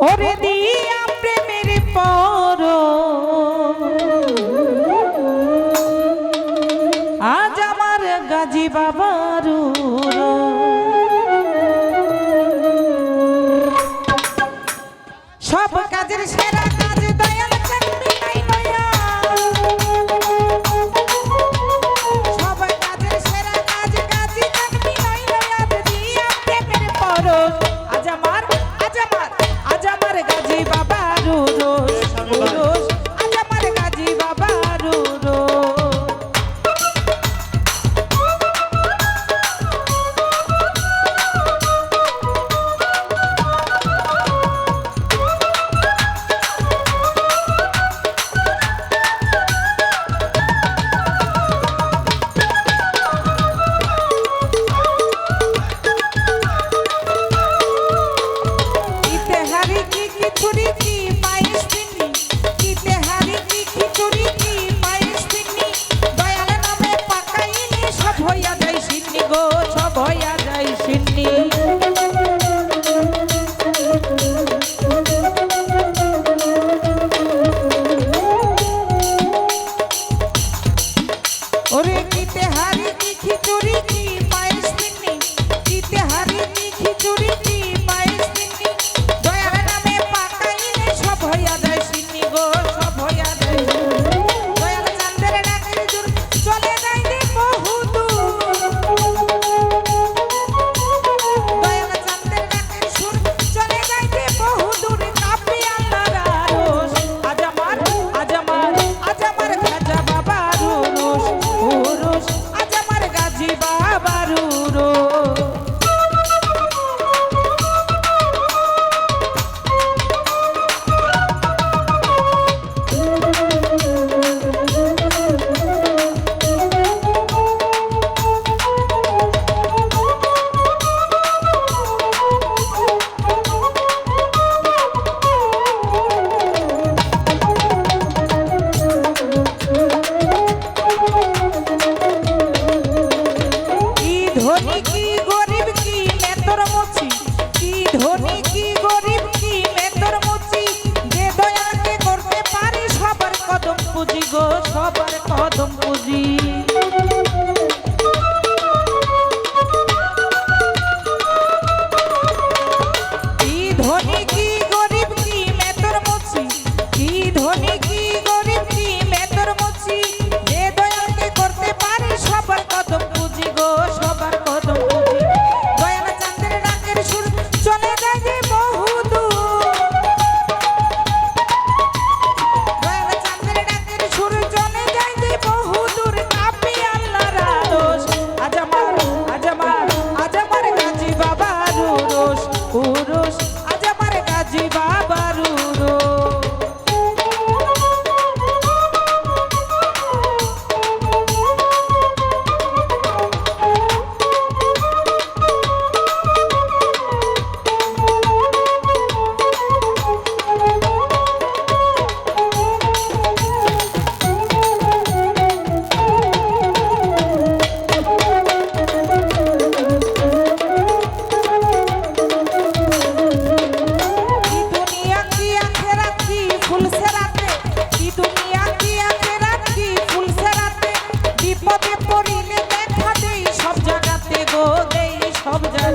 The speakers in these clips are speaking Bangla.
ওরে দিয়া প্রেমের পর। আজ আমার গাজী বাবার সব কাজের সেরা কাজ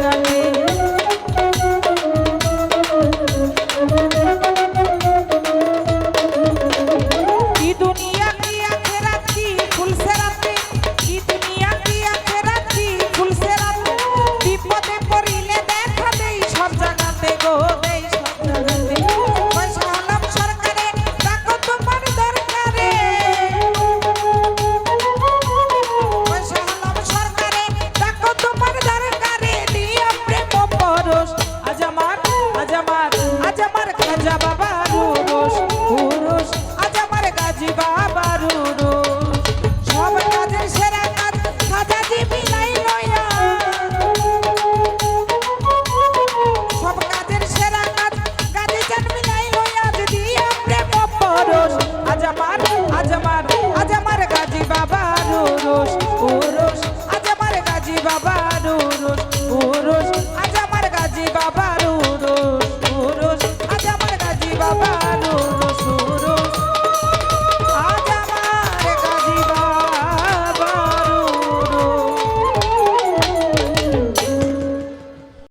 사랑해.